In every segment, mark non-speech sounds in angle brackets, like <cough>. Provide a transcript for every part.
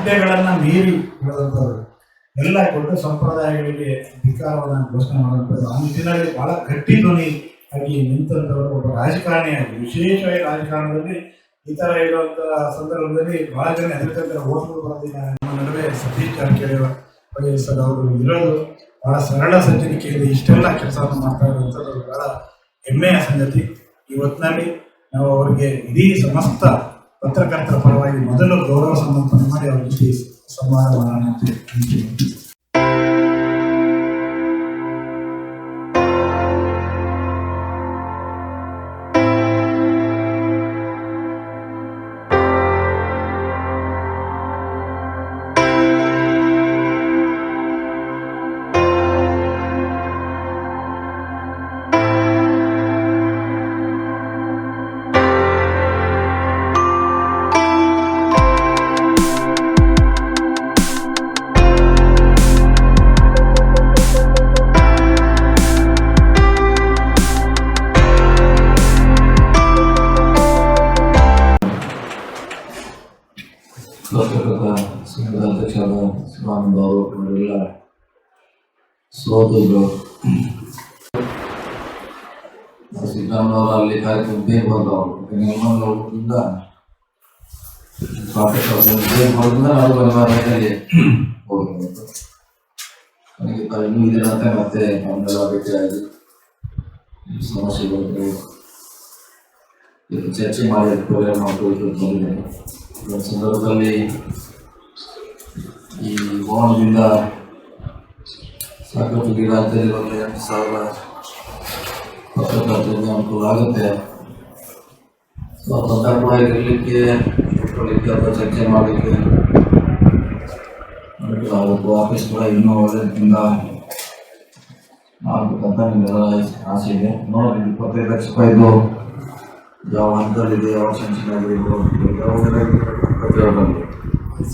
ಹುದ್ದೆಗಳನ್ನ ಮೀರಿ ಬೆಳೆದಂಥವ್ರು. ಎಲ್ಲ ದೊಡ್ಡ ಸಂಪ್ರದಾಯಗಳಿಗೆ ಅಧಿಕಾರವನ್ನು ಘೋಷಣೆ ಮಾಡುವಂಥದ್ದು ಆ ನಿಟ್ಟಿನಲ್ಲಿ ಬಹಳ ಗಟ್ಟಿ ಧ್ವನಿ ಆಗಿ ನಿಂತಂಥವರು ಒಬ್ಬ ರಾಜಕಾರಣಿಯಾಗಿ ವಿಶೇಷವಾಗಿ ರಾಜಕಾರಣದಲ್ಲಿ ಈ ಥರ ಇರುವಂತಹ ಸಂದರ್ಭದಲ್ಲಿ ಬಹಳ ಜನ ಹೆದರ್ಕಂತಾರೆ ಓಟ್ಗಳು ಬರೋದಿಲ್ಲ ನಮ್ಮ ನಡುವೆ ಸತೀಶ್ ಜಾರಕಿಹೊಳಿ ಸರ್ ಅವರು ಇರೋದು ಬಹಳ ಸರಳ ಸಜ್ಜನಿಕೆಯಲ್ಲಿ ಇಷ್ಟೆಲ್ಲ ಕೆಲಸವನ್ನು ಮಾಡ್ತಾ ಇರುವಂಥದ್ದು ಬಹಳ ಹೆಮ್ಮೆಯ ಸಂಗತಿ. ಈ ಹೊತ್ತಿನಲ್ಲಿ ನಾವು ಅವರಿಗೆ ಇಡೀ ಸಮಸ್ತ ಪತ್ರಕರ್ತರ ಪರವಾಗಿ ಮೊದಲು ಗೌರವ ಸಮರ್ಪಣೆ ಮಾಡಿ ಅವರ ಜೊತೆ ಸಂವಾದ ಮಾಡೋಣ ಸೋದರರು ಸಿದ್ದರಾಮಯ್ಯ ಅಲ್ಲಿ ಕಾರ್ಯಕ್ರಮ ಬೇಗ ಬಂದವರು ನಿರ್ಮಾಣದಿಂದ ಬೇಗ ಬರೋದ್ರಿಂದ ನಾವು ಬರಬಾರದಲ್ಲಿ ಹೋಗಬೇಕು ನನಗೆ ಇನ್ನೂ ಇದೆ ಅಂತ ಮತ್ತೆ ನಮ್ಮೆಲ್ಲ ಭೇಟಿಯಾಗಿ ಸಮಸ್ಯೆಗಳು ಚರ್ಚೆ ಮಾಡಿ ಪ್ರೋಗ್ರಾಮ್ ಮಾಡ್ಕೊಳ್ಬೇಕು ಬಂದಿದ್ದೇನೆ ಈ ಒಂದು ಸಂದರ್ಭದಲ್ಲಿ ಈ ಭವನದಿಂದ ಸಾಕಷ್ಟು ಗಿಡ ಅಂತೇಳಿ ಒಂದು ಎಂಟು ಸಾವಿರ ಪತ್ರಕರ್ತರಿಗೆ ಅನುಕೂಲ ಆಗುತ್ತೆ ಸೊ ಸಂದರ್ಭವಾಗಿ ಇರಲಿಕ್ಕೆ ಇಟ್ಕೊಳ್ಳಿಕ್ಕೆ ಅಥವಾ ಚರ್ಚೆ ಮಾಡಲಿಕ್ಕೆ ಅನುಕೂಲ ಆಗುತ್ತೆ ಆಫೀಸ್ ಕೂಡ ಇನ್ನೂ ಒಳ್ಳೆಯದಿಂದ ಆಗ್ಬೇಕಂತ ನಿಮ್ಮೆಲ್ಲ ಆಸೆ ಇದೆ ನೋಡಿ ಇಪ್ಪತ್ತೈದು ಲಕ್ಷ ರೂಪಾಯಿದು ಯಾವ ಹಂತದಲ್ಲಿದೆ ಯಾವ ಸಂಚಿನ ಯಾವ ಇಪ್ಪತ್ತೇಳರಲ್ಲಿ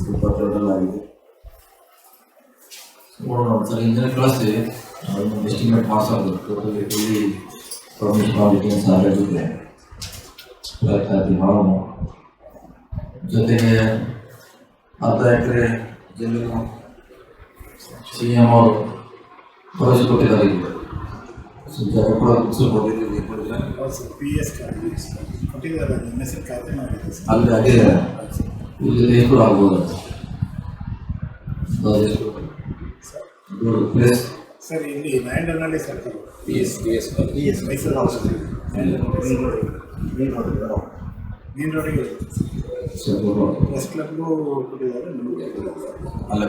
ಇಪ್ಪತ್ತೇಳರಲ್ಲಿ ಆಗಿದೆ ನೋಡೋಣ ಸರ್ ಇಂಜಿನಿಯರ್ ಕಳಿಸ್ತೀವಿ ಅದೊಂದು ಎಸ್ಟಿಮೇಟ್ ಮಾಡಿಸೋದು ಟೋಟಲಿ ಫುಲ್ಲಿ ಪರ್ಮಿಷನ್ ಮಾಡಲಿಕ್ಕೆ ಸಾಧ್ಯ ಆಗುತ್ತೆ ಪ್ರಯತ್ನ ಮಾಡೋಣ ಜೊತೆಗೆ ಅರ್ಧ ಎಕರೆ ಜಮೀನು ಸಿ ಎಂ ಅವರು ಕಳಿಸ್ಕೊಟ್ಟಿದ್ದಾರೆ ಈಗ ಸ್ವಲ್ಪ ಕೂಡ ಬುಕ್ಸ್ ಕೊಟ್ಟಿದ್ದೀವಿ ಕೊಟ್ಟಿದ್ದಾರೆ ಹೌದು ಸರ್ ಪಿ ಎಸ್ ಕೊಟ್ಟಿದ್ದಾರೆ ಅದು ಹೆಸರು ಖಾತೆ ಮಾಡಿದೆ ಸರ್ ಅಲ್ಲಿ ಅದೇ ಇಲ್ಲಿ ಎಷ್ಟು ಆಗ್ಬೋದು ಅದೆಷ್ಟು ಇದು ಪ್ಲೇಸ್ ಸರ್ ಇಲ್ಲಿ ನಾಯಂಡನಲ್ಲಿ sir P S P S P S Mysuru ಔಷಧಿ ಮೇನ್ ರೋಡಿಗೆ ಪ್ರೆಸ್ ಕ್ಲಬ್ಗೂ ಕೊಟ್ಟಿದ್ದಾರೆ ನಮಗೆ ಅಲ್ಲೇ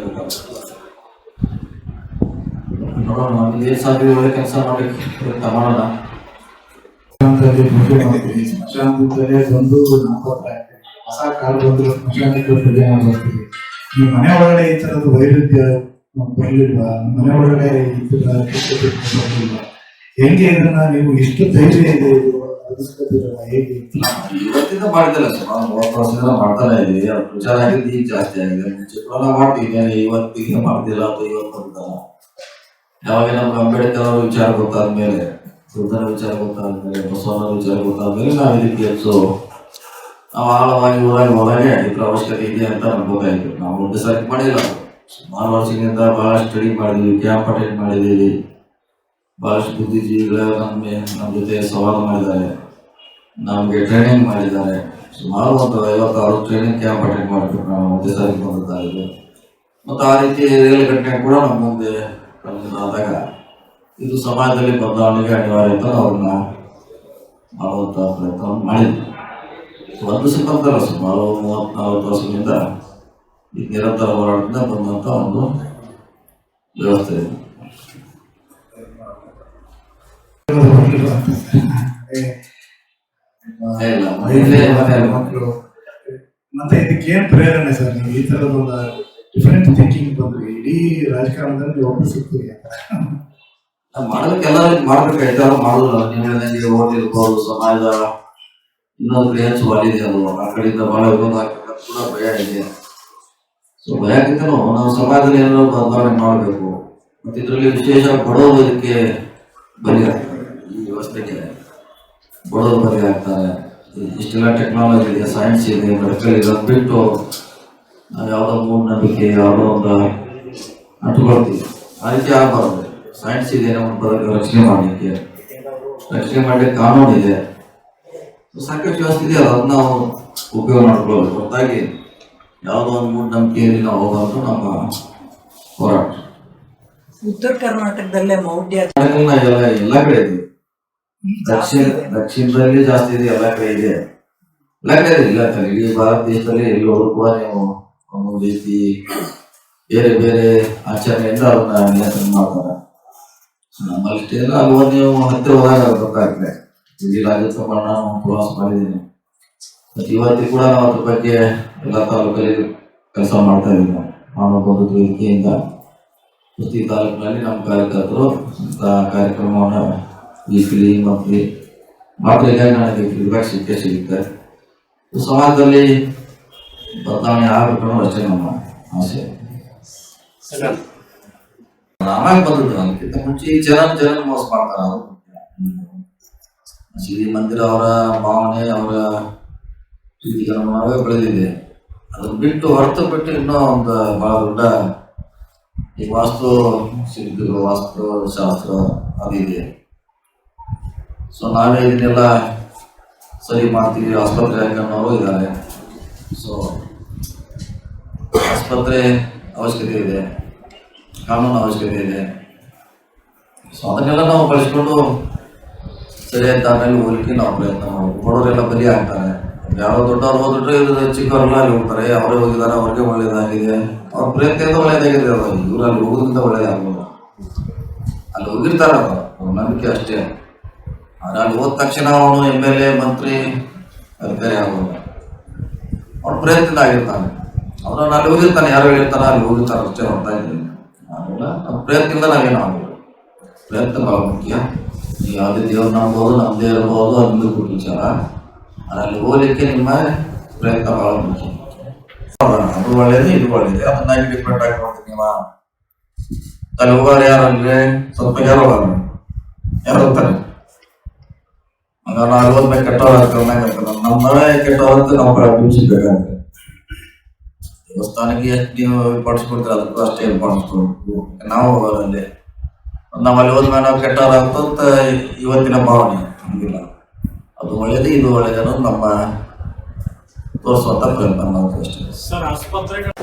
ನೋಡೋಣ ಏನು ಸಾಧ್ಯ ಒಳ್ಳೆ ಕೆಲಸ ಬಂದು ನಾವು ಕೊಡ್ತಾ ಇರ್ತೀವಿ ಹೊಸ ಕಾಲ ಬಂದು ಮಾಡ್ತೀವಿ ಈ ಮನೆ ಒಳಗಡೆ ಈ ಥರದ್ದು ವೈರುಧ್ಯ ಮನೆ ಒಳಗಡೆ ಬರ್ಲಿಲ್ವಾ? ಹೆಂಗೆ ಇದನ್ನ ನೀವು ಎಷ್ಟು ಧೈರ್ಯ ಇದೆ ಇವತ್ತಿಂದ ಮಾಡಿದ್ದಲ್ಲ ಸುಮಾರು ಮಾಡ್ತಾನೆ ಈಗ ಜಾಸ್ತಿ ಆಗಿದೆ. ಮುಂಚೆ ಕೂಡ ಇವತ್ತಿಗೆ ಮಾಡ್ತಿಲ್ಲ ಅಂತ ಯಾವಾಗ ನಮ್ಗೆ ಅಂಬೇಡ್ಕರ್ ಅವ್ರ ವಿಚಾರ ಗೊತ್ತಾದ್ಮೇಲೆ ಸುಲ್ತಾನ ವಿಚಾರ ಗೊತ್ತಾದ್ಮೇಲೆ ಬಸವಣ್ಣನ ವಿಚಾರ ಗೊತ್ತಾದ್ಮೇಲೆ ನಾವು ಇದಕ್ಕೆ ಹೆಚ್ಚು ನಾವು ಆಳವಾಗಿ ಊರಾಗಿ ಒಳಗೆ ಇದ್ರ ಇದೆ ಅಂತ ನಮ್ಗೆ ಗೊತ್ತಾಯ್ತು ನಾವು ಮುಂದೆ ಸರಿ ಮಾಡಿಲ್ಲ. ಸುಮಾರು ವರ್ಷಗಳಿಂದ ಭಾಳ ಸ್ಟಡಿ ಮಾಡಿದ್ವಿ ಕ್ಯಾಂಪ್ ಅಟೆಂಡ್ ಮಾಡಿದ್ದೀವಿ ಭಾಳಷ್ಟು ಬುದ್ಧಿಜೀವಿಗಳ ನಮ್ಮ ನಮ್ಮ ಜೊತೆ ಸವಾಲು ಮಾಡಿದ್ದಾರೆ. ನಮಗೆ ಟ್ರೈನಿಂಗ್ ಮಾಡಿದ್ದಾರೆ. ಸುಮಾರು ಒಂದು ಐವತ್ತಾರು ಟ್ರೈನಿಂಗ್ ಕ್ಯಾಂಪ್ ಅಟೆಂಡ್ ಮಾಡಿಬಿಟ್ಟು ನಾವು, ಒಂದೇ ಸಾರಿ ಬಂದಿದ್ದಾಗಿದೆ. ಮತ್ತು ಆ ರೀತಿ ರೇಲ್ ಘಟನೆ ಕೂಡ ನಮ್ಮ ಮುಂದೆ ಆದಾಗ ಇದು ಸಮಾಜದಲ್ಲಿ ಬದಲಾವಣೆಗೆ ಅನಿವಾರ್ಯ ಅಂತ ಅವ್ರನ್ನ ಮಾಡುವಂಥ ಪ್ರಯತ್ನ ಮಾಡಿದ್ವಿ. ಒಂದು ಸಿಕ್ಕಂತಲ್ಲ ಸುಮಾರು ಮೂವತ್ತು ನಲವತ್ತು ವರ್ಷಗಳಿಂದ ಈ ನಿರಂತರ ಹೋರಾಟದಿಂದ ಬಂದಂಥ ಒಂದು ವ್ಯವಸ್ಥೆ ಇದೆ ಇಲ್ಲ, ಮಹಿಳೆ ಮತ್ತೆ ಮಕ್ಕಳು ಮತ್ತೆ ಇದಕ್ಕೆ ಏನ್ ಪ್ರೇರಣೆ ಸರ್ ನೀವು ಈ ತರದ ಒಂದು ಡಿಫರೆಂಟ್ ಥಿಂಕಿಂಗ್ ಬಂದ್ರಿ ಇಡೀ ರಾಜಕಾರಣದಲ್ಲಿ ಒಬ್ಬರು ಸಿಗ್ತೀರಿ ನಾವ್ ಮಾಡೋದಕ್ಕೆ ಎಲ್ಲ ಮಾಡ್ಬೇಕಾಯ್ತು ಅವ್ರು ಮಾಡೋದಿಲ್ಲ ನೀವು ಹೇಳಿದಂಗೆ ಓಟ್ ಇರ್ಬೋದು ಸಮಾಜದ ಇನ್ನೊಂದು ಕಡೆ ಹೆಚ್ಚು ವಾಲಿದೆ ಅದು ಆ ಕಡೆಯಿಂದ ಬಹಳ ವಿರೋಧ ಆಗ್ಬೇಕಂತ ಕೂಡ ಭಯ ಇದೆ ಸೊ ಭಯಕ್ಕಿಂತನೂ ನಾವು ಸಮಾಜದಲ್ಲಿ ಏನಾದ್ರು ಬದಲಾವಣೆ ಮಾಡಬೇಕು. ಮತ್ತು ಇದರಲ್ಲಿ ವಿಶೇಷ ಬಡವರು ಇದಕ್ಕೆ ಬಲಿ ಆಗ್ತಾರೆ ಈ ವ್ಯವಸ್ಥೆಗೆ ಬಡವರು ಬಲಿ ಆಗ್ತಾರೆ ಇಷ್ಟೆಲ್ಲ ಟೆಕ್ನಾಲಜಿ ಇದೆ ಸೈನ್ಸ್ ಇದೆ ಮೆಡಿಕಲ್ ಇದೆ, ಅದ್ ಬಿಟ್ಟು ನಾವು ಯಾವುದೋ ಮೂಢನಂಬಿಕೆ ಯಾವುದೋ ಒಂದು ಅಂಟುಕೊಳ್ತೀವಿ. ಆ ರೀತಿ ಆಗಬಾರ್ದು. ಸೈನ್ಸ್ ಇದೆ ನಮ್ಮ ಬದುಕು ರಕ್ಷಣೆ ಮಾಡಲಿಕ್ಕೆ. ರಕ್ಷಣೆ ಮಾಡಲಿಕ್ಕೆ ಕಾನೂನು ಇದೆ. ಸಾಕಷ್ಟು ವ್ಯವಸ್ಥೆ ಇದೆ ಅದನ್ನ ನಾವು ಉಪಯೋಗ ಮಾಡ್ಕೊಳ್ಬೇಕು ಹೊರತಾಗಿ ಯಾವುದೋ ಒಂದು ಮೂಢನಂಬಿಕೆಯಲ್ಲಿ ನಾವು ಹೋಗೋದು ನಮ್ಮ ಹೋರಾಟ. ಉತ್ತರ ಕರ್ನಾಟಕದಲ್ಲೇ ಮೌಢ್ಯ ಎಲ್ಲ ಎಲ್ಲ ಕಡೆ ಇದೆ. ದಕ್ಷಿಣ ದಕ್ಷಿಣದಲ್ಲಿ ಜಾಸ್ತಿ ಇದೆ ಎಲ್ಲ ಕಡೆ ಇದೆ. ಎಲ್ಲ ಕಡೆ ಇಲ್ಲ ಇಡೀ ಭಾರತ ದೇಶದಲ್ಲಿ ಎಲ್ಲಿ ಹೋದ್ರು ಕೂಡ ನೀವು ಒಂದು ರೀತಿ ಬೇರೆ ಬೇರೆ ಆಚರಣೆಯಿಂದ ಅವ್ರನ್ನ ನಿಯಂತ್ರಣ ಮಾಡ್ತಾರೆ. ನಮ್ಮಲ್ಲಿ ಹೋಗಿ ನೀವು ಹತ್ತಿರ ಹೋದಾಗ ಗೊತ್ತಾಗ್ತದೆ ಇಡೀ ರಾಜ್ಯ ಪ್ರಮಾಣ ಪ್ರವಾಸ ಮಾಡಿದ್ದೀನಿ. ಇವತ್ತಿಗೂ ಕೂಡ ನಾವು ಅದ್ರ ಬಗ್ಗೆ ಎಲ್ಲ ತಾಲೂಕಲ್ಲಿ ಕೆಲಸ ಮಾಡ್ತಾ ಇದ್ದೀವಿ ನಾವು. ಬಂಧುತ್ವ ವೇದಿಕೆಯಿಂದ ಪ್ರತಿ ತಾಲೂಕಿನಲ್ಲಿ ನಮ್ಮ ಕಾರ್ಯಕರ್ತರು ಕಾರ್ಯಕ್ರಮವನ್ನು ವೀಕ್ಲಿ ಮಂತ್ಲಿ ಇದ್ದಾಗ ನನಗೆ ಫೀಡ್ಬ್ಯಾಕ್ ಸಿಕ್ಕೇ ಸಿಗುತ್ತೆ. ಸಮಾಜದಲ್ಲಿ ಬದಲಾವಣೆ ಆಗಬೇಕು ಅಷ್ಟೇ ನಮ್ಮ ಆಸೆ. ರಾಮಾಯಣ ಬಂದಿದ್ದು ಅದಕ್ಕಿಂತ ಮುಂಚೆ ಈ ಜನ ಜನ ಮೋಸ ಮಾಡ್ತಾರೆ ಅವರು. ಶ್ರೀ ಮಂದಿರ ಅವರ ಭಾವನೆ ಅವರ ಅನುಗುಣವಾಗಿ ಬೆಳೆದಿದೆ. ಅದನ್ನು ಬಿಟ್ಟು ಹೊರತು ಬಿಟ್ಟು ಇನ್ನೂ ಒಂದು ಬಹಳ ದೊಡ್ಡ ಈ ವಾಸ್ತು ಶಿಲ್ಪಿಗಳು, ವಾಸ್ತು ಶಾಸ್ತ್ರ ಅದಿದೆ ಸೊ ನಾವೇ ಇದನ್ನೆಲ್ಲ ಸರಿ ಮಾಡ್ತೀವಿ. ಆಸ್ಪತ್ರೆ ಹಾಕೋರು ಇದ್ದಾರೆ. ಸೊ ಆಸ್ಪತ್ರೆ ಅವಶ್ಯಕತೆ ಇದೆ. ಕಾನೂನು ಅವಶ್ಯಕತೆ ಇದೆ. ಸೊ ಅದನ್ನೆಲ್ಲ ನಾವು ಬಳಸ್ಕೊಂಡು ಸರಿಯಾದ ದಾರಿಯಲ್ಲಿ ಹೋಗ್ಲಿಕ್ಕೆ ನಾವು ಪ್ರಯತ್ನ ಮಾಡಬೇಕು. ಬಡವರೆಲ್ಲ ಬಲಿ ಆಗ್ತಾರೆ. ಯಾರೋ ದೊಡ್ಡವ್ರು ಹೋದ್ರೆ ಇದು ಚಿಕ್ಕವರೆಲ್ಲ ಅಲ್ಲಿ ಹೋಗ್ತಾರೆ, ಅವರೇ ಹೋಗಿದ್ದಾರೆ, ಅವ್ರಿಗೆ ಒಳ್ಳೇದಾಗಿದೆ. ಅವ್ರ ಪ್ರಯತ್ನದಿಂದ ಒಳ್ಳೇದಾಗಿದೆ ಅದು ಇವ್ರು ಅಲ್ಲಿ ಹೋಗೋದ್ರಿಂದ ಒಳ್ಳೇದಾಗಲ್ಲ ಅಲ್ಲಿ ಹೋಗಿರ್ತಾರ ಅವ್ರು. ನಂಬಿಕೆ ಅಷ್ಟೇ. ಆದ್ರೆ ಅಲ್ಲಿ ಹೋದ ತಕ್ಷಣ ಅವನು ಎಂ ಎಲ್ ಎ ಮಂತ್ರಿ, ಅಧಿಕಾರಿ ಆಗೋದು ಅವ್ರ ಪ್ರಯತ್ನದಿಂದ ಆಗಿರ್ತಾನೆ. ಅವ್ರನ್ನ ಅಲ್ಲಿ ಹೋಗಿರ್ತಾನೆ, ಯಾರು ಹೇಳಿರ್ತಾರ ಅಲ್ಲಿ ಹೋಗಿರ್ತಾರ ಅಷ್ಟೇ ಹೊರತಾ ಇದ್ದೀನಿ. ಆಮೇಲೆ ನಮ್ಮ ಪ್ರಯತ್ನದಿಂದ ನಾವೇನು ಆಗಲ್ಲ ಪ್ರಯತ್ನ ಬಹಳ ಮುಖ್ಯ. ಯಾವುದೇ ದೇವ್ರು ನಂಬೋದು ನಮ್ಮದೇ ಇರ್ಬೋದು ಅನ್ನೋದು ವಿಚಾರ. ಅಲ್ಲಿ ಹೋಗ್ಲಿಕ್ಕೆ ನಿಮ್ಮ ಪ್ರಯತ್ನ ಬಹಳ ಮುಖ್ಯ ಅದು ಒಳ್ಳೇದು, ಇದು ಒಳ್ಳೇದು. ಅದನ್ನಾಗಿ ಡಿಪೆಂಡ್ ಆಗಿ ನೋಡ್ತೀನಿ ನೀವು. ಅಲ್ಲಿ ಹೋಗೋರು ಯಾರು ಅಂದ್ರೆ ಸ್ವಲ್ಪ ಯಾರು ಯಾರು ಹೋಗ್ತಾರೆ? ಹಂಗ ನಾವು ಹೋದ್ಮೇಲೆ ಕೆಟ್ಟವ್ರು ನಮ್ಮ ಮನೆ ಕೆಟ್ಟವ್ರಂತ ನಾವು ಬಿಡಿಸ್ಬೇಕಾಗುತ್ತೆ ದೇವಸ್ಥಾನಕ್ಕೆ ಎಷ್ಟು ನೀವು ಪಡಿಸ್ಕೊಡ್ತೀರ ಅದಕ್ಕೂ ಅಷ್ಟೇ ಪಡಿಸ್ಕೊಡ್ಬೇಕು ನಾವು ಹೋಗೋರಲ್ಲಿ ನಾವು ಅಲ್ಲಿ ಹೋದ್ಮೇಲೆ ನಾವು ಕೆಟ್ಟವರಾಗ್ತು ಅಂತ ಇವತ್ತಿನ ಭಾವನೆ ಹಂಗಿಲ್ಲ ಅದು ಒಳ್ಳೇದು ಇದು ಒಳ್ಳೇದು ನಮ್ಮ ತೋರಿಸುವಂತ ಪ್ರಯತ್ನ ನಾವು ಅಷ್ಟೇ ಸರ್ ಆಸ್ಪತ್ರೆಗಳು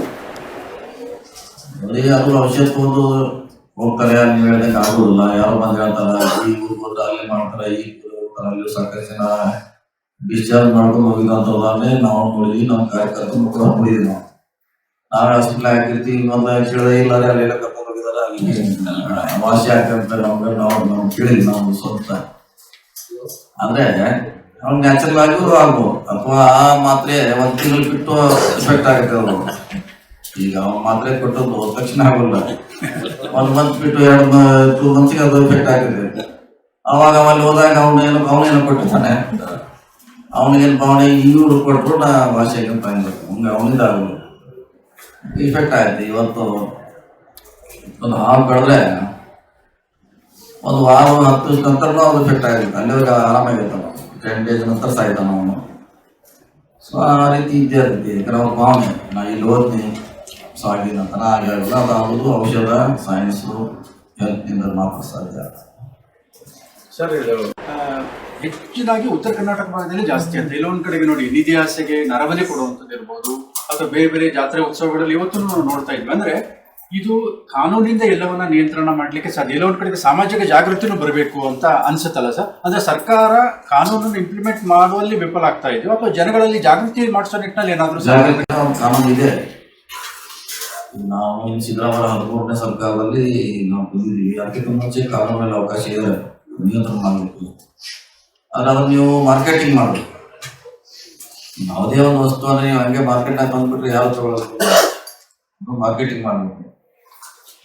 ಬರೀ ಅದು ಔಷಧ ತಗೊಂಡು ಹೋಗ್ತಾರೆ ಅಲ್ಲಿ ಹೇಳಕ್ ಆಗುದಿಲ್ಲ. ಯಾರೋ ಬಂದ್ ಹೇಳ್ತಾರ ಈ ಹೋದ್ರೆ ಅಲ್ಲಿ ಮಾಡ್ತಾರೆ ಈ ಅಲ್ಲಿ ಸಾಕಷ್ಟು ಜನ ಡಿಸ್ಚಾರ್ಜ್ ಮಾಡ್ಕೊಂಡು ಹೋಗಿದಂತವ್ರನ್ನೇ ನಾವು ನೋಡಿದ್ವಿ ನಮ್ಮ ಕಾರ್ಯಕರ್ತರು ಕೂಡ ನೋಡಿದ್ವಿ ನಾವು. ನಾವೇ ಹಾಸ್ಪಿಟಲ್ ಹಾಕಿರ್ತೀವಿ ಇನ್ನೊಂದು ಕೇಳಿದೆ ಇಲ್ಲ ಅಲ್ಲಿ ಕರ್ಕೊಂಡು ಹೋಗಿದಾರೆ ಅಲ್ಲಿ ವಾಸಿ ಆಗ್ತಂತ ನಮ್ಗೆ ನಾವು ನಾವು ಕೇಳಿದ್ವಿ ನಾವು ಸ್ವಂತ ಅಂದ್ರೆ ಅವ್ನು ನ್ಯಾಚುರಲ್ ಆಗಿ ಆಗ್ಬೋದು. ಅಥವಾ ಆ ಮಾತ್ರೆ ಒಂದ್ ತಿಂಗಳು ಬಿಟ್ಟು ಎಫೆಕ್ಟ್ ಆಗುತ್ತೆ ಅವ್ರು ಈಗ ಅವ್ನ ಮಾತ್ರೆ ಹೋದ ತಕ್ಷಣ ಆಗೋಲ್ಲ. ಒಂದ್ ಮಂತ್ ಬಿಟ್ಟು ಎರಡು ಟೂ ಮಂತ್ಸ್ಗೆ ಅದು ಎಫೆಕ್ಟ್ ಆಗುತ್ತೆ. ಅವಾಗ ಅವಲ್ಲಿ ಹೋದಾಗ ಅವನೇನು ಅವನೇನು ಕೊಟ್ಟಿರ್ತಾನೆ? ಅವನಿಗೇನು ಭಾವನೆ, ಇವ್ರು ಕೊಟ್ಟರು ನಾ ಭಾಷೆ ಅಂತ ಹಂಗೆ ಅವನಿಂದ ಆಗೋದು ಇಫೆಕ್ಟ್ ಆಯ್ತು ಇವತ್ತು ಒಂದು ಹಾವು ಕಳೆದ್ರೆ ಒಂದು ವಾರ ಹತ್ತು ದಿವಸ ನಂತರ ಅದು ಎಫೆಕ್ಟ್ ಆಗಿರುತ್ತೆ. ಅಲ್ಲಿವರೆಗೆ ಆರಾಮಾಗಿರ್ತಾನ ಟೆನ್ ಡೇಸ್ ನಂತರ ಸಾಯ್ತಾನ ಅವನು. ಸೊ ಆ ರೀತಿ ಇದ್ದೇ ಇರ್ತೈತಿ ಯಾಕಂದ್ರೆ ಅವ್ರ ಭಾವನೆ ನಾ ಇಲ್ಲಿ ಓದ್ನಿ ಸಾಗಿ ನಂತರ ಆಗಿರಲ್ಲ ಅದು ಆಗೋದು ಔಷಧ ಸೈನ್ಸು ಹೆಲ್ತ್ನಿಂದ ಮಾತ್ರ ಸಾಧ್ಯ. ಸರ್ ಹೆಚ್ಚಿನಾಗಿ ಉತ್ತರ ಕರ್ನಾಟಕ ಭಾಗದಲ್ಲಿ ಜಾಸ್ತಿ ಅಂತ. ಇಲ್ಲೊಂದು ಕಡೆಗೆ ನೋಡಿ ನಿಧಿ ಆಸೆಗೆ ನರಬಲಿ ಕೊಡುವಂಥದ್ದು ಇರ್ಬೋದು, ಅಥವಾ ಬೇರೆ ಬೇರೆ ಜಾತ್ರೆ ಉತ್ಸವಗಳಲ್ಲಿ ಇವತ್ತು ನೋಡ್ತಾ ಇದ್ವಿ. ಅಂದ್ರೆ ಇದು ಕಾನೂನಿಂದ ಎಲ್ಲವನ್ನ ನಿಯಂತ್ರಣ ಮಾಡ್ಲಿಕ್ಕೆ ಸಾಧ್ಯ. ಎಲ್ಲೊಂದ್ ಕಡೆಗೆ ಸಾಮಾಜಿಕ ಜಾಗೃತಿನೂ ಬರಬೇಕು ಅಂತ ಅನ್ಸುತ್ತಲ್ಲ ಸರ್? ಅಂದ್ರೆ ಸರ್ಕಾರ ಕಾನೂನನ್ನು ಇಂಪ್ಲಿಮೆಂಟ್ ಮಾಡುವಲ್ಲಿ ವಿಫಲ ಆಗ್ತಾ ಇದೆ. ಅಥವಾ ಜನಗಳಲ್ಲಿ ಜಾಗೃತಿ ಮಾಡಿಸೋ ನಿಟ್ಟಿನಲ್ಲಿ ಏನಾದರೂ ಒಂದು ಕಾನೂನು ಇದೆ. ನಾವು ಸಿದ್ದರಾಮಯ್ಯ ಹದಿಮೂರನೇ ಸರ್ಕಾರದಲ್ಲಿ ನಾವು ಬಂದಿದ್ದೀವಿ. ಅದಕ್ಕಿಂತ ಮುಂಚೆ ಕಾನೂನಲ್ಲಿ ಅವಕಾಶ ಇದೆ. ನಿಯಂತ್ರಣ ಮಾಡಬೇಕು. ಆದ್ರೆ ಅದನ್ನ ನೀವು ಮಾರ್ಕೆಟಿಂಗ್ ಮಾಡಬೇಕು. ಯಾವುದೇ ಒಂದು ವಸ್ತುವನ್ನು ನೀವು ಹಂಗೆ ಮಾರ್ಕೆಟ್ ಮಾರ್ಕೆಟ್ನಾಗ ಬಂದ್ಬಿಟ್ರೆ ಯಾರು ತಗೊಳ್ಳೋದು ಮಾರ್ಕೆಟಿಂಗ್ ಮಾಡಬೇಕು.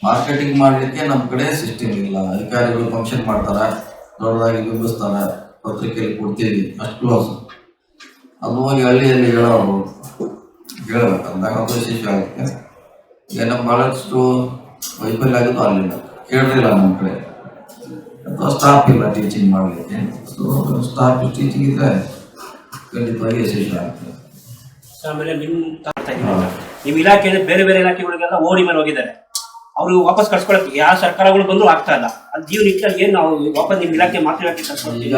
ಮಾರ್ಕೆಟಿಂಗ್ ಮಾಡಲಿಕ್ಕೆ ನಮ್ಮ ಕಡೆ ಸಿಸ್ಟಮ್ ಇಲ್ಲ. ಅಧಿಕಾರಿಗಳು ಫಂಕ್ಷನ್ ಮಾಡ್ತಾರೆ ದೊಡ್ಡದಾಗಿ ಬಿಂಬಿಸ್ತಾರೆ ಪತ್ರಿಕೆಯಲ್ಲಿ ಕೊಡ್ತೀವಿ. ಅಷ್ಟು ಕ್ಲೋಸ್ ಅದು ಹೋಗಿ ಹಳ್ಳಿಯಲ್ಲಿ ಹೇಳೋರು. ಹೇಳ್ಬೇಕಂದ್ರೆ ಅದು ಆಗುತ್ತೆ. ಈಗ ನಮ್ಮ ಭಾಳಷ್ಟು ವೈಫಲ್ಯ ಆಗಿದ್ದು ಅಲ್ಲಿಂದ? ಕೇಳಿಲ್ಲ ನಮ್ಮ ಕಡೆ. ಅಥವಾ ಸ್ಟಾಫ್ ಇಲ್ಲ ಟೀಚಿಂಗ್ ಮಾಡಲಿಕ್ಕೆ. ಸೊ ಸ್ಟಾಫ್ ಟೀಚಿಂಗ್ ಇದ್ರೆ ಖಂಡಿತವಾಗಿ ಯಶಸ್ವಿ ಆಗುತ್ತೆ. ಆಮೇಲೆ ನಿಮ್ಮ ನಿಮ್ಮ ಇಲಾಖೆಯಲ್ಲಿ ಬೇರೆ ಬೇರೆ ಇಲಾಖೆಗಳಿಗೆಲ್ಲ ಓಡಿ ಮೇಲೆ ಹೋಗಿದ್ದಾರೆ. ಅವರು ವಾಪಸ್ ಕಳ್ಸ್ಕೊಳಕ್ಕೆ ಯಾವ ಸರ್ಕಾರಗಳು ಬಂದ್ರು ಆಗ್ತಾ ಇಲ್ಲ. ಅದು ಜೀವ ನಿಟ್ಟಿನಲ್ಲಿ ಏನು ನಾವು ವಾಪಸ್ ನಿಮ್ಮ ಇಲಾಖೆ ಮಾತ್ರ ಇಲಾಖೆ ಕಳ್ಸ್ಕೊಳ್ತೀವಿ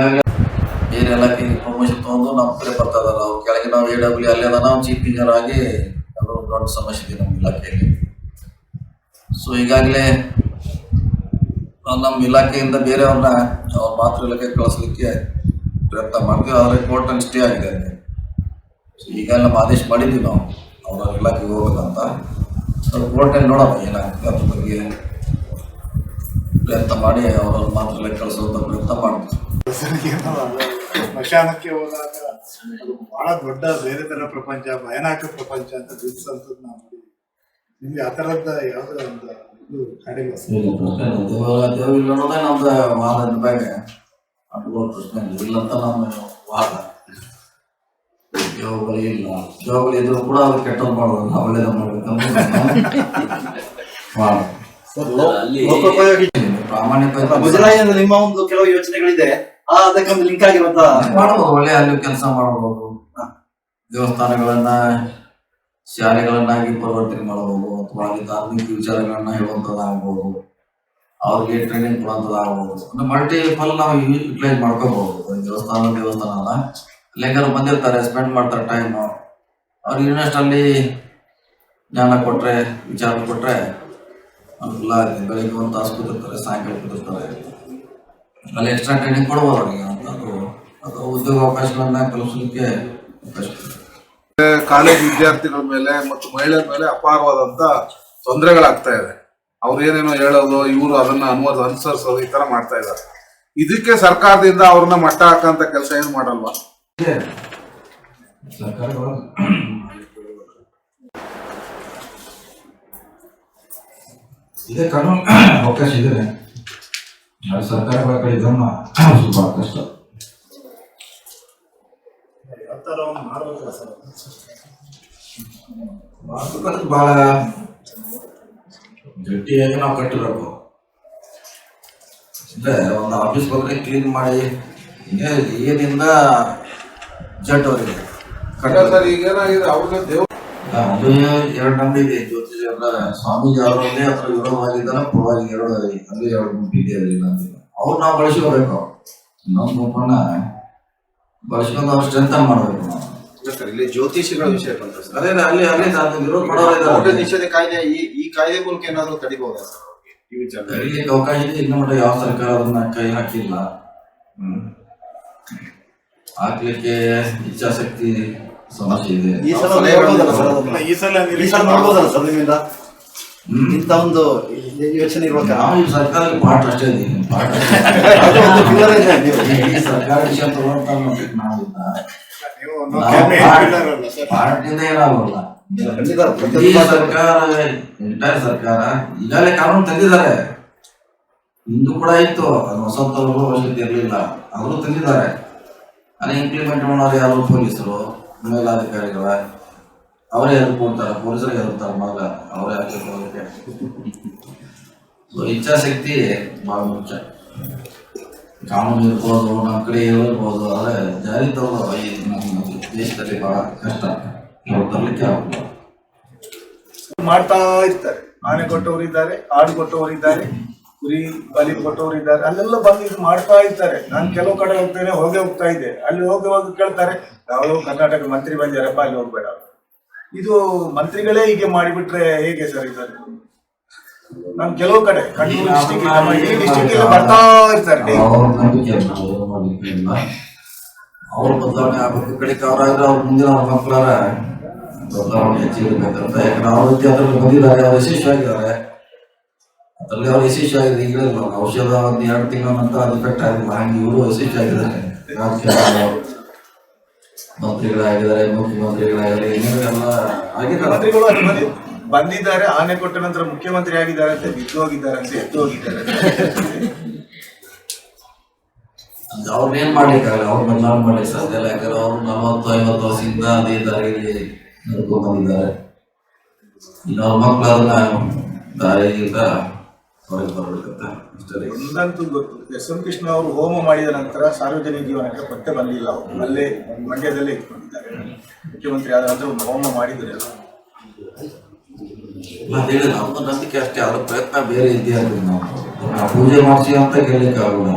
ಬೇರೆ ಎಲ್ಲಕ್ಕೆ ಪ್ರಮೋಷನ್ ತಗೊಂಡು ನಮ್ಮ ಕಡೆ ಬರ್ತಾ ಇದಾರೆ ಕೆಳಗೆ ನಾವು ಎ ಡಬ್ಲ್ಯೂ ಅಲ್ಲಿ ಅದ ನಾವು ಚೀಫ್ ಇಂಜಿನಿಯರ್ ಆಗಿ ಅದು ದೊಡ್ಡ ಸಮಸ್ಯೆ ಇದೆ ನಮ್ಮ ಇಲಾಖೆಯಲ್ಲಿ. ಸೊ ಈಗಾಗಲೇ ನಮ್ಮ ಇಲಾಖೆಯಿಂದ ಬೇರೆಯವ್ರನ್ನ ಅವ್ರ ಮಾತೃ ಇಲಾಖೆ ಕಳಿಸ್ಲಿಕ್ಕೆ ಪ್ರಯತ್ನ ಮಾಡ್ತೀವಿ, ಆದರೆ ಕೋರ್ಟಲ್ಲಿ ಸ್ಟೇ ಆಗಿದೆ. ಸೊ ಈಗೆಲ್ಲ ಆದೇಶ ಮಾಡಿದ್ವಿ ನಾವು. ಅವ್ರ ಇಲಾಖೆಗೆ ಹೋಗ್ಬೇಕಂತ. ಅದು ಕೋರ್ಟಲ್ಲಿ ನೋಡೋಣ ಏನಾಗ್ತದೆ ಅದ್ರ ಬಗ್ಗೆ ಪ್ರಯತ್ನ ಮಾಡಿ ಅವರ ಮಾತ್ರ ಇಲಾಖೆ ಅಂತ ಪ್ರಯತ್ನ ಮಾಡ್ತೀವಿ ಸ್ಮಶಾನಕ್ಕೆ ಹೋದಾಗ ಅದು ಬಹಳ ದೊಡ್ಡ ಬೇರೆ ತರ ಪ್ರಪಂಚ ಭಯನಾಕ ಪ್ರಪಂಚ ಅಂತ ಬಿಡಿಸಂತದ್ದು ನಾವು. ನಿಮ್ಗೆ ಆ ತರದ ಯಾವ್ದೋ ಒಂದು ಇದು ಕಡಿಮೆ ಸರ್ ಇಲ್ಲ ಪ್ರಶ್ನೆ ಇಲ್ಲ. ದೇವ ದೇವ ಇಲ್ಲ ಅನ್ನೋದೇ ನಮ್ದು ವಾದದ ಬಗ್ಗೆ ಅಟ್ಕೊಂಡು ಪ್ರಶ್ನೆ ಇಲ್ಲ ಇಲ್ಲ ಅಂತ ನಮ್ಮ ವಾದ ದೇವಗಳು ಇಲ್ಲ. ಜವಾಬ್ದಾರಿ ಇದ್ರು ಕೂಡ ಅದು ಕೆಟ್ಟದ್ ಮಾಡೋದು. ನಾವು ಒಳ್ಳೇದು ಮಾಡ್ಬೇಕಂತ ವಾದ ಅಂದ್ರೆ ನಿಮ್ಮ ಒಂದು ಕೆಲವು ಯೋಚನೆಗಳಿದೆ. ಆ ಅದಕ್ಕೊಂದು ಲಿಂಕ್ ಆಗಿರುವಂತ ಮಾಡಬಹುದು ಒಳ್ಳೆ ಅಲ್ಲಿ ಕೆಲಸ ಮಾಡಬಹುದು ದೇವಸ್ಥಾನಗಳನ್ನ ಶಾಲೆಗಳನ್ನಾಗಿ ಪರಿವರ್ತನೆ ಮಾಡಬಹುದು ಅಥವಾ ಅಲ್ಲಿ ಧಾರ್ಮಿಕ ವಿಚಾರಗಳನ್ನ ಹೇಳುವಂತದ್ದಾಗಬಹುದು ಅವ್ರಿಗೆ ಟ್ರೈನಿಂಗ್ ಕೊಡುವಂತದ್ದಾಗಬಹುದು ಅಂದ್ರೆ ಮಲ್ಟಿಪಲ್ ನಾವು ಯುಟಿಲೈಸ್ ಮಾಡ್ಕೋಬಹುದು ಒಂದು ದೇವಸ್ಥಾನ ದೇವಸ್ಥಾನ ಅಲ್ಲ. ಲೆಕ್ಕರು ಬಂದಿರ್ತಾರೆ ಸ್ಪೆಂಡ್ ಮಾಡ್ತಾರೆ ಟೈಮು ಅವ್ರಿಗೆ ಇನ್ನಷ್ಟಲ್ಲಿ ಜ್ಞಾನ ಕೊಟ್ಟರೆ ವಿಚಾರ ಕೊಟ್ಟರೆ ಅನುಕೂಲ ಆಗುತ್ತೆ ಬೆಳಿಗ್ಗೆ ಒಂದು ತಾಸು ಕೂತಿರ್ತಾರೆ, ಸಾಯಂಕಾಲ ಕೂತಿರ್ತಾರೆ. ಅಲ್ಲಿ ಎಕ್ಸ್ಟ್ರಾ ಟ್ರೈನಿಂಗ್ ಕೊಡ್ಬೋದು ಅವ್ರಿಗೆ. ಅಂತ ಅದು ಅದು ಉದ್ಯೋಗ ಅವಕಾಶಗಳನ್ನ ಕಲಿಸಲಿಕ್ಕೆ ಅವಕಾಶ. ಕಾಲೇಜ್ ವಿದ್ಯಾರ್ಥಿಗಳ ಮೇಲೆ ಮತ್ತು ಮಹಿಳೆಯರ ಮೇಲೆ ಅಪಾರವಾದಂತ ತೊಂದರೆಗಳಾಗ್ತಾ ಇದೆ. ಅವ್ರು ಏನೇನೋ ಹೇಳೋದು, ಇವರು ಅದನ್ನ ಅನುವಾದ ಅನುಸರಿಸೋದು ಈ ತರ ಮಾಡ್ತಾ ಇದ್ದಾರೆ. ಇದಕ್ಕೆ ಸರ್ಕಾರದಿಂದ ಅವ್ರನ್ನ ಮಟ್ಟ ಹಾಕಂತ ಕೆಲಸ ಏನು ಮಾಡಲ್ವಾ? ಇದೆ ಕಾನೂನು ಅವಕಾಶ ಇದೆ ಸರ್ಕಾರ ಸರ್ಕಾರಗಳ ಕಡೆ ಗಮನ ಸ್ವಲ್ಪ ಕಷ್ಟ ಅದು? ಮಾಡ್ಬೇಕಂದ್ರೆ ಬಹಳ ಗಟ್ಟಿಯಾಗಿ ನಾವು ಕಟ್ಟಿರಬೇಕು ಅಂದ್ರೆ ಒಂದು ಆಫೀಸ್ ಬಂದ್ರೆ ಕ್ಲೀನ್ ಮಾಡಿ ಏನಿಂದ ಜಡ್ ಅವರಿಗೆ. ಸರ್ ಈಗ ಏನಾಗಿದೆ? ಅವ್ರಿಗೆ ದೇವ ಎರಡು ನಂಬಿದೆ ಜ್ಯೋತಿಷ ಸ್ವಾಮೀಜಿ ಅವರಲ್ಲೇ ಅದ್ರ ವಿರೋಧವಾಗಿದ್ದಾರ? ಪರವಾಗಿ ಎರಡು ಅಲ್ಲಿ ಎರಡು ಅಲ್ಲಿ ನಮ್ದು ಅವ್ರು ನಾವು ಬಳಸ್ಕೋಬೇಕು. ಇನ್ನೊಂದು ಗುಂಪನ್ನ ಬಳಸ್ಕೊಂಡು ಅವ್ರು ಸ್ಟ್ರೆಂತ್ ಮಾಡಬೇಕು ನಾವು. ಸರ್ ಇಲ್ಲಿ ಜ್ಯೋತಿಷಿಗಳ ವಿಷಯ ಬಂತ ಸರ್. ಅದೇ ಅಲ್ಲಿ ಅಲ್ಲಿ ವಿರೋಧ ಮಾಡೋರು ಇದ್ದಾರೆ. ನಿಷೇಧ ಕಾಯ್ದೆ ಈ ಈ ಕಾಯ್ದೆ ಮೂಲಕ ಏನಾದರೂ ತಡಿಬಹುದಾ ಸರ್? ಈ ವಿಚಾರ ಅವಕಾಶ ಇದೆ. ಇನ್ನು ಮಟ್ಟ ಯಾವ ಸರ್ಕಾರ ಅದನ್ನ ಕೈ ಹಾಕಿಲ್ಲ. ಹ್ಮ್. ಹಾಕ್ಲಿಕ್ಕೆ ಇಚ್ಛಾಶಕ್ತಿ ಸಮಸ್ಯೆ ಇದೆ. ಈ ಸಲ ನೋಡ್ಬೋದಲ್ಲ ಸರ್? ಅದನ್ನ? ಈ ಸಲ ಈ ಸಲ ನೋಡ್ಬೋದಲ್ಲ ಸರ್ ನಿಮ್ಮಿಂದ? ಹ್ಮ್. ಇಂತ ಒಂದು ಯೋಚನೆ ಇರುವಾಗ? ನಾವು ಈ ಸರ್ಕಾರದಲ್ಲಿ ಪಾಠ ಅಷ್ಟೇ ಪಾಠ <laughs> ಒಂದು pillar ಇದೆ ನೀವು. ಈ ಸರ್ಕಾರ ವಿಷಯ ನಾವಿಲ್ಲ ನೀವು ಒಂದು ನಾವು ಕ್ಯಾಬಿನೆಟ್ ಪಾಠ- ಬಿಲ್ಡರ್ ಸರ್. ಪಾಠದಿಂದ ಏನಾಗಲ್ಲ. ಖಂಡಿತ ಈ ಪ್ರತಿಯೊಬ್ಬ ಸರ್ಕಾರ ಎಂಟೈರ್ ಸರ್ಕಾರ ಈಗಾಗಲೇ ಕಾನೂನು ತಂದಿದ್ದಾರೆ. ಇಂದು ಕೂಡ ಇತ್ತು ಅದು ಹೊಸ ಅವಶ್ಯಕತೆ ಇರಲಿಲ್ಲ. ಅವರು ತಂದಿದ್ದಾರೆ. ಅಲ್ಲಿ ಇಂಪ್ಲಿಮೆಂಟ್ ಮಾಡೋರು ಯಾರು ಪೊಲೀಸರು? ಮೇಲಾಧಿಕಾರಿಗಳ? ಅವರೇ ಕೊಡ್ತಾರೆ ಪೊಲೀಸರಿಗೆ ಇರ್ತಾರೆ ಮಗ? ಅವರೇ ಹಾಕಿಕೊಳ್ಳೋದಕ್ಕೆ ಸೊ ಇಚ್ಛಾಶಕ್ತಿ ಬಹಳ ಮುಖ್ಯ. ಕಾನೂನು ಇರ್ಬೋದು ನಮ್ಮ ಕಡೆ ಇರ್ಬೋದು, ಆದರೆ ಜಾರಿ ನಮ್ಮ ದೇಶದಲ್ಲಿ ಬಹಳ ಕಷ್ಟ. ನಾವು ತರಲಿಕ್ಕೆ ಆಗುದಿಲ್ಲ. ಮಾಡ್ತಾ ಇರ್ತಾರೆ. ಆನೆ ಕೊಟ್ಟವರು ಇದ್ದಾರೆ ಆಡು ಕೊಟ್ಟವರು ಇದ್ದಾರೆ ಕುರಿ ಬಲಿ ಕೊಟ್ಟವರು ಇದ್ದಾರೆ. ಅಲ್ಲೆಲ್ಲ ಬಂದು ಇದು ಮಾಡ್ತಾ ಇರ್ತಾರೆ ನಾನು ಕೆಲವು ಕಡೆ ಹೋಗ್ತೇನೆ, ಹೋಗಿ ಹೋಗ್ತಾ ಇದ್ದೆ ಅಲ್ಲಿ ಹೋಗಿ ಹೋಗಿ ಕೇಳ್ತಾರೆ, ನಾವು ಕರ್ನಾಟಕ ಮಂತ್ರಿ ಬಂದಿರಪ್ಪ ಅಲ್ಲಿ ಹೋಗ್ಬೇಡ. ಇದು ಮಂತ್ರಿಗಳೇ ಹೀಗೆ ಮಾಡಿಬಿಟ್ರೆ ಹೇಗೆ ಸರ್ ಇದ್ದಾರೆ ನಾನು ಕೆಲವು ಕಡೆ, ಕಣ್ಣೂರು ಬರ್ತಾ ಇರ್ತಾರೆ. ಅವ್ರ ಬದಲಾವಣೆ ಆಗ್ಬೇಕು. ಕಡೆಗೆ ಅವರಾದ್ರೆ ಅವ್ರ ಮುಂದಿನ ಅವ್ರ ಮಕ್ಕಳಾರ ಬದಲಾವಣೆ ಹೆಚ್ಚಿರ್ಬೇಕಂತ. ಯಾಕಂದ್ರೆ ಅವ್ರ ಅದ್ರಲ್ಲಿ ಬಂದಿದ್ದಾರೆ, ಅವ್ರು ಯಶಸ್ವಿಯಾಗಿದ್ದಾರೆ. ಅದರಲ್ಲಿ ಅವ್ರು ಯಶಸ್ವಿಯಾಗಿದೆ ಈಗ ಔಷಧ ಒಂದು ಎರಡು ತಿಂಗಳ ನಂತರ ಅದು ಎಫೆಕ್ಟ್ ಆಗಿಲ್ಲ ಹಂಗೆ ಇವರು ವಿಶೇಷ ಆಗಿದ್ದಾರೆ. ಮಂತ್ರಿಗಳಾಗಿದ್ದಾರೆ ಮುಖ್ಯಮಂತ್ರಿಗಳಾಗಿದ್ದಾರೆ. ಇನ್ನೆಲ್ಲ ಆಗಿದ್ದಾರೆ. ಅಲ್ಲಿ ಬಂದಿದ್ದಾರೆ. ಆನೆ ಕೊಟ್ಟ ನಂತರ ಮುಖ್ಯಮಂತ್ರಿ ಆಗಿದ್ದಾರೆ ಅಂತ ಬಿದ್ದು ಹೋಗಿದ್ದಾರೆ ಅಂತ ಎದ್ದು ಹೋಗಿದ್ದಾರೆ. ಅವ್ರನ್ನ ಏನ್ ಮಾಡ್ಲಿಕ್ಕಾಗಲ್ಲ ಅವ್ರು ಬದಲಾವಣೆ ಮಾಡ್ಲಿಕ್ಕೆ ಸಾಧ್ಯ ಇಲ್ಲ. ಯಾಕಂದ್ರೆ ಅವ್ರು ನಲವತ್ತು ಐವತ್ತು ವರ್ಷದಿಂದ ಅದೇ ದಾರಿಯಲ್ಲಿ ನಡ್ಕೊಂಡ್ ಬಂದಿದ್ದಾರೆ. ಇನ್ನು ಅವ್ರ ಮಕ್ಕಳು ಅದನ್ನ ದಾರಿಯಿಂದ ಹೊರಗೆ ಬರ್ಬೇಕಂತ. ಒಂದಂತೂ ಗೊತ್ತು. ಎಸ್. ಎಂ. ಕೃಷ್ಣ ಅವರು ಹೋಮ ಮಾಡಿದ ನಂತರ ಸಾರ್ವಜನಿಕ ಜೀವನಕ್ಕೆ ಮತ್ತೆ ಬಂದಿಲ್ಲ. ಅವರು ಅಲ್ಲೇ ಮಂಡ್ಯದಲ್ಲೇ ಇಟ್ಕೊಂಡಿದ್ದಾರೆ. ಮುಖ್ಯಮಂತ್ರಿ ಆದ ನಂತರ ಒಂದು ಹೋಮ ಮಾಡಿದ್ರೆ ಅಲ್ಲ ನಮ್ಮ ನಂಬಿಕೆ ಅಷ್ಟೇ. ಅವರ ಪ್ರಯತ್ನ ಬೇರೆ ಇದೆಯಾ ನಾವು. ಪೂಜೆ ಮಾಡಿಸಿ ಅಂತ ಕೇಳಲಿಕ್ಕೆ ಆಗಲ್ಲ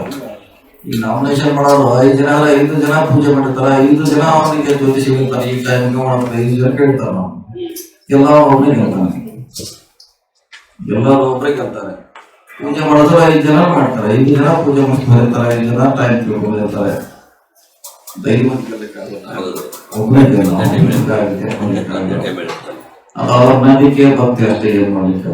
ಈ ನಾಮಿನೇಷನ್ ಮಾಡೋರು ಐದು ಜನ ಅಲ್ಲ ಐದು ಜನ ಪೂಜೆ ಮಾಡಿರ್ತಾರ ಐದು ಜನ ಅವನಿಗೆ ಜ್ಯೋತಿಷಿ ಹೇಳ್ತಾರೆ. ಈ ಟೈಮ್ ಮಾಡ್ತಾರೆ ಐದು ಜನ ಕೇಳ್ತಾರೆ ನಾವು ಎಲ್ಲ ಒಬ್ಬರೇ ಹೇಳ್ತಾನೆ ಎಲ್ಲರೂ ಒಬ್ಬರೇ ಕೇಳ್ತಾರೆ. ಪೂಜೆ ಮಾಡಿದ್ರೆ ಐದು ಜನ ಮಾಡ್ತಾರೆ. ಐದು ಜನ ಪೂಜೆ ಮಾಡ್ತಾರೆ ಬರೀತಾರೆ. ಐದು ಜನ ಟೈಮ್ ಕೇಳ್ಕೊಂಡು ಇರ್ತಾರೆ ಅದು ಅವ್ರ ನಂಬಿಕೆ ಭಕ್ತಿ ಅಷ್ಟೇ ಏನ್ ಮಾಡ್ಲಿಕ್ಕೆ